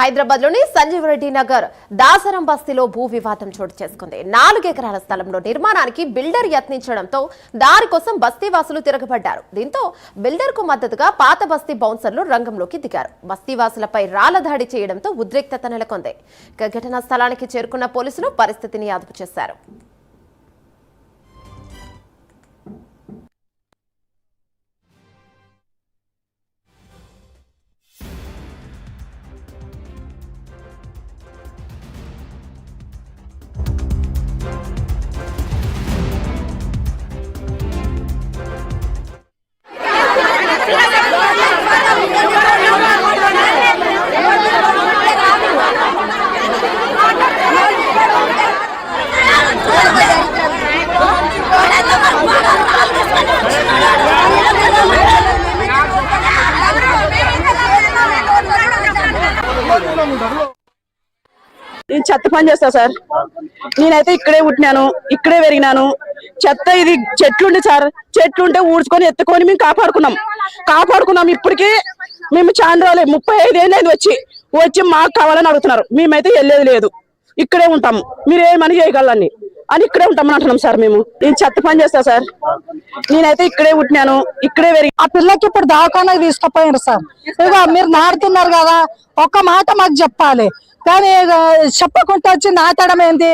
హైదరాబాద్లోని సంజీవ్ రెడ్డి నగర్ దాసరం బస్తీలో భూ వివాదం చోటు చేసుకుంది. నాలుగు ఎకరాల స్థలంలో నిర్మాణానికి బిల్డర్ యత్నించడంతో దారి కోసం బస్తీవాసులు తిరగబడ్డారు. దీంతో బిల్డర్కు మద్దతుగా పాత బస్తీ బౌన్సర్లు రంగంలోకి దిగారు. బస్తీవాసులపై రాళ్ళ దాడి చేయడంతో ఉద్రిక్తత నెలకొంది. ఘటనా స్థలానికి చేరుకున్న పోలీసులు పరిస్థితిని అదుపు చేశారు. నేను చెత్త పని చేస్తా సార్. నేనైతే ఇక్కడే పుట్టినాను ఇక్కడే పెరిగినాను. చెత్త ఇది చెట్లుండే సార్. చెట్లుంటే ఊడ్చుకొని ఎత్తుకొని మేము కాపాడుకున్నాం. కాపాడుకున్నాం. ఇప్పటికీ మేము చాలా ముప్పై ఐదు ఏళ్ళు వచ్చి వచ్చి మాకు కావాలని అడుగుతున్నారు. మేమైతే వెళ్ళేది లేదు. ఇక్కడే ఉంటాము మీరు ఏమని చేయగలని అని ఇక్కడే ఉంటామని అంటున్నాం సార్ మేము. నేను చెత్త పని చేస్తా సార్. నేనైతే ఇక్కడే పుట్టినాను ఇక్కడే పెరిగి ఆ పిల్లకి ఇప్పుడు దాకా తీసుకుపోయారు సార్. ఇక మీరు నాడుతున్నారు కదా. ఒక్క మాట మాకు చెప్పాలి. కానీ చెప్పకుండా వచ్చి నాటడం ఏంది?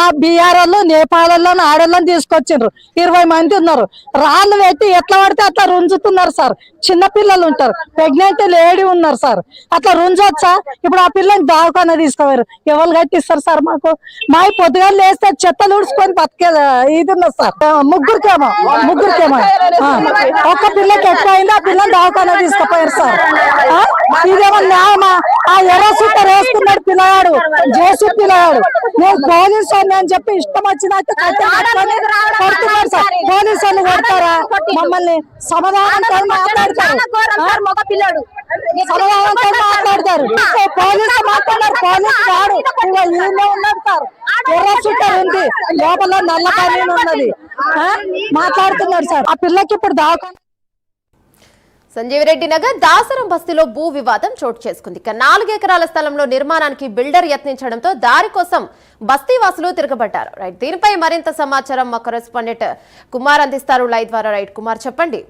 ఆ బీఆర్ఎల్లో వాళ్ళు నేపాల్ తీసుకొచ్చిండ్రు. ఇరవై మంది ఉన్నారు. రాళ్ళు పెట్టి ఎట్లా పడితే అట్లా రుంజుతున్నారు సార్. చిన్న పిల్లలు ఉంటారు. ప్రెగ్నెంట్ లేడీ ఉన్నారు సార్. అట్లా రుంజొచ్చా? ఇప్పుడు ఆ పిల్లని దావకాన తీసుకోవారు ఎవరు కట్టిస్తారు సార్ మాకు? మా పొద్దుగా లేస్తే చెత్తలు ఊడ్చుకొని బతికే ఇది ఉన్నది సార్. ముగ్గురికేమో ముగ్గురికేమో. ఒక ఒక్క పిల్లకి ఎక్కువ అయింది ఆ పిల్లని దావకాన తీసుకుపోయారు సార్. ఇదేమో న్యాయమా? ఆ ఎర్ర సూపర్ వేసుకున్నాడు పిల్లగాడు జేసీ పిల్లగాడు నేను పోలీసు అని చెప్పి ఇష్టం వచ్చినట్టు కొడుతున్నారు సార్. పోలీసు వాళ్ళు కొడతారా? మమ్మల్ని సమాధానంతో మాట్లాడతారు. ఆ? సమాధానంతో మాట్లాడతారు. పోలీసు మాట్లాడారు పోలీసు వాడు ఇగో ఈయనే ఉన్నాడు సార్. ఎర్ర సూటర్ ఉంది. లోపల నల్ల పని ఉన్నది. ఆ? మాట్లాడుతున్నాడు సార్. ఆ పిల్లకి ఇప్పుడు దాకా సంజీవరెడ్డి నగర్ దాసరం బస్తీలో భూ వివాదం చోటు చేసుకుంది. ఇక నాలుగు ఎకరాల స్థలంలో నిర్మాణానికి బిల్డర్ యత్నించడంతో దారి కోసం బస్తీ వాసులు తిరగబడ్డారు. రైట్ దీనిపై మరింత సమాచారం మా కరెస్పాండెంట్ కుమార్ అందిస్తారు. లైవ్ ద్వారా రైట్ కుమార్ చెప్పండి.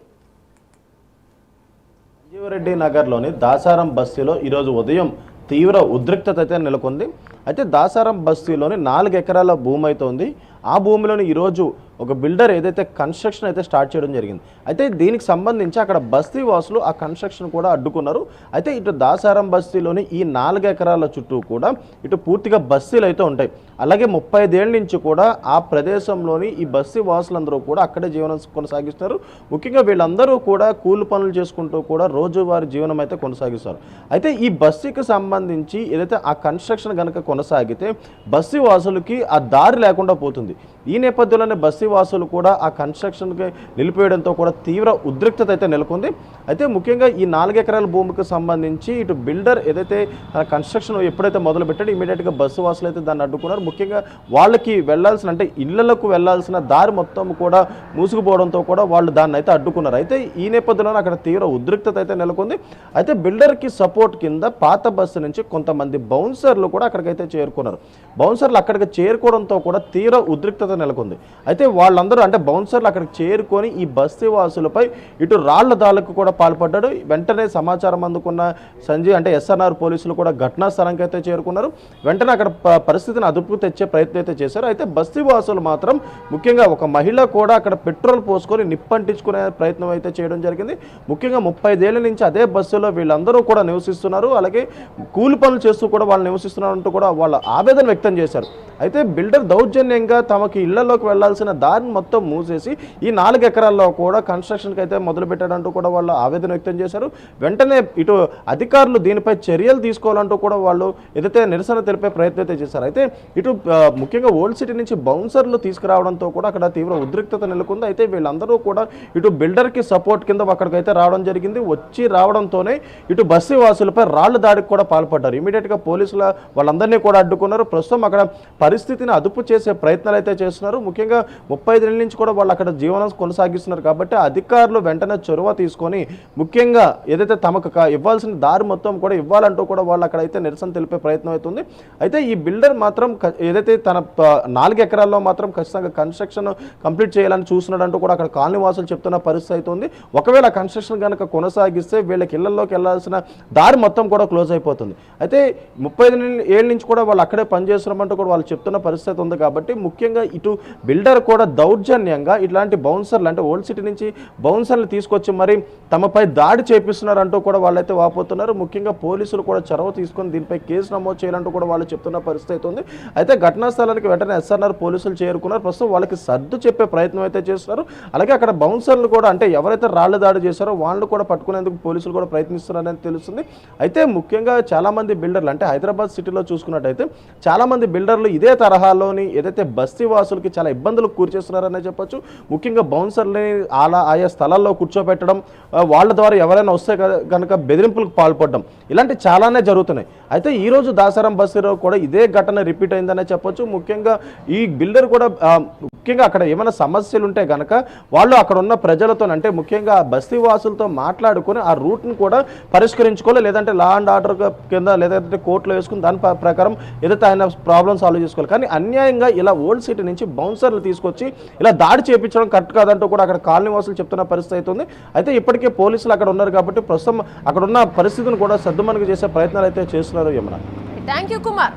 సంజీవరెడ్డి నగర్లోని దాసారం బస్తీలో ఈరోజు ఉదయం తీవ్ర ఉద్రిక్తత అయితే నెలకొంది. అయితే దాసారం బస్తీలోని నాలుగు ఎకరాల భూమి అయితే ఉంది. ఆ భూమిలోని ఈరోజు ఒక బిల్డర్ ఏదైతే కన్స్ట్రక్షన్ అయితే స్టార్ట్ చేయడం జరిగింది అయితే దీనికి సంబంధించి అక్కడ బస్తీ వాసులు ఆ కన్స్ట్రక్షన్ కూడా అడ్డుకున్నారు. అయితే ఇటు దాసారం బస్తీలోని ఈ నాలుగు ఎకరాల చుట్టూ కూడా ఇటు పూర్తిగా బస్తీలు అయితే ఉంటాయి. అలాగే ముప్పై ఐదేళ్ళ నుంచి కూడా ఆ ప్రదేశంలోని ఈ బస్తీ వాసులందరూ కూడా అక్కడే జీవనం కొనసాగిస్తారు ముఖ్యంగా వీళ్ళందరూ కూడా కూలి పనులు చేసుకుంటూ కూడా రోజువారి జీవనం అయితే కొనసాగిస్తారు. అయితే ఈ బస్సుకి సంబంధించి ఏదైతే ఆ కన్స్ట్రక్షన్ కనుక కొనసాగితే బస్తీ వాసులకి ఆ దారి లేకుండా పోతుంది. ఈ నేపథ్యంలోనే బస్తీ వాసులు కూడా ఆ కన్స్ట్రక్షన్కి నిలిపేయడంతో కూడా తీవ్ర ఉద్రిక్తత అయితే నెలకొంది. అయితే ముఖ్యంగా ఈ నాలుగు ఎకరాల భూమికి సంబంధించి ఇటు బిల్డర్ ఏదైతే ఆ కన్స్ట్రక్షన్ ఎప్పుడైతే మొదలు పెట్టాడో ఇమీడియట్గా బస్సు వాసులు అయితే దాన్ని అడ్డుకున్నారు. ముఖ్యంగా వాళ్ళకి వెళ్ళాల్సిన అంటే ఇళ్ళకు వెళ్ళాల్సిన దారి మొత్తం కూడా మూసుకుపోవడంతో కూడా వాళ్ళు దాన్ని అయితే అడ్డుకున్నారు. అయితే ఈ నేపథ్యంలోనే అక్కడ తీవ్ర ఉద్రిక్తత అయితే నెలకొంది. అయితే బిల్డర్కి సపోర్ట్ కింద పాత బస్సు నుంచి కొంతమంది బౌన్సర్లు కూడా అక్కడికైతే చేరుకున్నారు. బౌన్సర్లు అక్కడికి చేరుకోవడంతో కూడా తీవ్ర ఉద్రిక్తత నెలకొంది. అయితే వాళ్ళందరూ అంటే బౌన్సర్లు అక్కడికి చేరుకొని ఈ బస్తీవాసులపై ఇటు రాళ్ళ దాళ్ళకు కూడా పాల్పడ్డాడు. వెంటనే సమాచారం అందుకున్న సంజయ్ అంటే ఎస్ఎన్ఆర్ పోలీసులు కూడా ఘటనా స్థలానికి అయితే చేరుకున్నారు. వెంటనే అక్కడ పరిస్థితిని అదుపు తెచ్చే ప్రయత్నం అయితే చేశారు. అయితే బస్తీవాసులు మాత్రం ముఖ్యంగా ఒక మహిళ కూడా అక్కడ పెట్రోల్ పోసుకొని నిప్పంటించుకునే ప్రయత్నం అయితే చేయడం జరిగింది. ముఖ్యంగా ముప్పై ఐదేళ్ళ నుంచి అదే బస్సులో వీళ్ళందరూ కూడా నివసిస్తున్నారు. అలాగే కూలి పనులు చేస్తూ కూడా వాళ్ళు నివసిస్తున్నారు అంటూ కూడా వాళ్ళ ఆవేదన వ్యక్తం చేశారు. అయితే బిల్డర్ దౌర్జన్యంగా తమకి ఇళ్ళలోకి వెళ్ళాల్సిన దారిని మొత్తం మూసేసి ఈ నాలుగు ఎకరాల్లో కూడా కన్స్ట్రక్షన్కి అయితే మొదలు పెట్టాడంటూ కూడా వాళ్ళు ఆవేదన వ్యక్తం చేశారు. వెంటనే ఇటు అధికారులు దీనిపై చర్యలు తీసుకోవాలంటూ కూడా వాళ్ళు ఏదైతే నిరసన తెలిపే ప్రయత్నం అయితే చేశారు. అయితే ఇటు ముఖ్యంగా ఓల్డ్ సిటీ నుంచి బౌన్సర్లు తీసుకురావడంతో కూడా అక్కడ తీవ్ర ఉద్రిక్తత నెలకొంది. అయితే వీళ్ళందరూ కూడా ఇటు బిల్డర్కి సపోర్ట్ కింద అక్కడికైతే రావడం జరిగింది. వచ్చి రావడంతోనే ఇటు బస్సు వాసులపై రాళ్ళ దాడికి కూడా పాల్పడ్డారు. ఇమీడియట్గా పోలీసుల వాళ్ళందరినీ కూడా అడ్డుకున్నారు. ప్రస్తుతం అక్కడ పరిస్థితిని అదుపు చేసే ప్రయత్నాలు అయితే చేస్తున్నారు. ముఖ్యంగా ముప్పై ఐదు నెలల నుంచి కూడా వాళ్ళు అక్కడ జీవనం కొనసాగిస్తున్నారు కాబట్టి అధికారులు వెంటనే చొరవ తీసుకొని ముఖ్యంగా ఏదైతే తమకు కా- ఇవ్వాల్సిన దారి మొత్తం కూడా ఇవ్వాలంటూ కూడా వాళ్ళు అక్కడైతే నిరసన తెలిపే ప్రయత్నం అవుతుంది. అయితే ఈ బిల్డర్ మాత్రం ఏదైతే తన నాలుగు ఎకరాల్లో మాత్రం ఖచ్చితంగా కన్స్ట్రక్షన్ కంప్లీట్ చేయాలని చూస్తున్నాడంటూ కూడా అక్కడ కాలనీ వాసులు చెప్తున్న పరిస్థితి అవుతుంది. ఒకవేళ కన్స్ట్రక్షన్ కనుక కొనసాగిస్తే వీళ్ళకి ఇళ్ళలోకి వెళ్ళాల్సిన దారి మొత్తం కూడా క్లోజ్ అయిపోతుంది. అయితే ముప్పై ఐదు ఏళ్ళ నుంచి కూడా వాళ్ళు అక్కడే పనిచేస్తున్నామంటూ కూడా వాళ్ళు చెప్తున్న పరిస్థితి ఉంది కాబట్టి ముఖ్యంగా ఇటు బిల్డర్ కూడా దౌర్జన్యంగా ఇట్లాంటి బౌన్సర్లు అంటే ఓల్డ్ సిటీ నుంచి బౌన్సర్లు తీసుకొచ్చి మరి తమపై దాడి చేపిస్తున్నారు అంటూ కూడా వాళ్ళైతే వాపోతున్నారు. ముఖ్యంగా పోలీసులు కూడా చొరవ తీసుకొని దీనిపై కేసు నమోదు చేయాలంటూ కూడా వాళ్ళు చెప్తున్న పరిస్థితి అయితే ఉంది. అయితే ఘటనా స్థలానికి వెంటనే ఎస్ఆర్ఆర్ పోలీసులు చేరుకున్నారు. ప్రస్తుతం వాళ్ళకి సర్దు చెప్పే ప్రయత్నం అయితే చేస్తున్నారు. అలాగే అక్కడ బౌన్సర్లు కూడా అంటే ఎవరైతే రాళ్ళ దాడి చేశారో వాళ్ళు కూడా పట్టుకునేందుకు పోలీసులు కూడా ప్రయత్నిస్తున్నారని తెలుస్తుంది. అయితే ముఖ్యంగా చాలా మంది బిల్డర్లు అంటే హైదరాబాద్ సిటీలో చూసుకున్నట్టయితే చాలా మంది బిల్డర్లు ఇదే తరహాలోని ఏదైతే బస్తీ వాసులకి చాలా ఇబ్బందులు కూర్చేస్తున్నారనే చెప్పొచ్చు. ముఖ్యంగా బౌన్సర్లని అలా ఆయా స్థలాల్లో కూర్చోబెట్టడం వాళ్ళ ద్వారా ఎవరైనా వస్తే కనుక బెదిరింపులకు పాల్పడడం ఇలాంటి చాలానే జరుగుతున్నాయి. అయితే ఈరోజు రోజు దాసారం కూడా ఇదే ఘటన రిపీట్ అయిందనే చెప్పొచ్చు. ముఖ్యంగా ఈ బిల్డర్ కూడా ముఖ్యంగా అక్కడ ఏమైనా సమస్యలు ఉంటే కనుక వాళ్ళు అక్కడ ఉన్న ప్రజలతో అంటే ముఖ్యంగా బస్తీ వాసులతో మాట్లాడుకొని ఆ రూట్ని కూడా పరిష్కరించుకోవాలి. లేదంటే లా అండ్ ఆర్డర్ కింద లేదంటే కోర్టులో వేసుకుని దాని ప్రకారం ఏదైతే ఆయన ప్రాబ్లమ్ సాల్వ్ చేసుకోవాలి. కానీ అన్యాయంగా ఇలా ఓల్డ్ సిటీ నుంచి బౌన్సర్లు తీసుకొచ్చి ఇలా దాడి చేయించడం కరెక్ట్ కాదంటూ కూడా అక్కడ కాలనీ వాసులు చెప్తున్న పరిస్థితి అవుతుంది అయితే ఇప్పటికే పోలీసులు అక్కడ ఉన్నారు కాబట్టి ప్రస్తుతం అక్కడ ఉన్న పరిస్థితిని కూడా సర్దుమణుగు చేసే ప్రయత్నాలు అయితే చేస్తున్నారు యమున థ్యాంక్ యూ కుమార్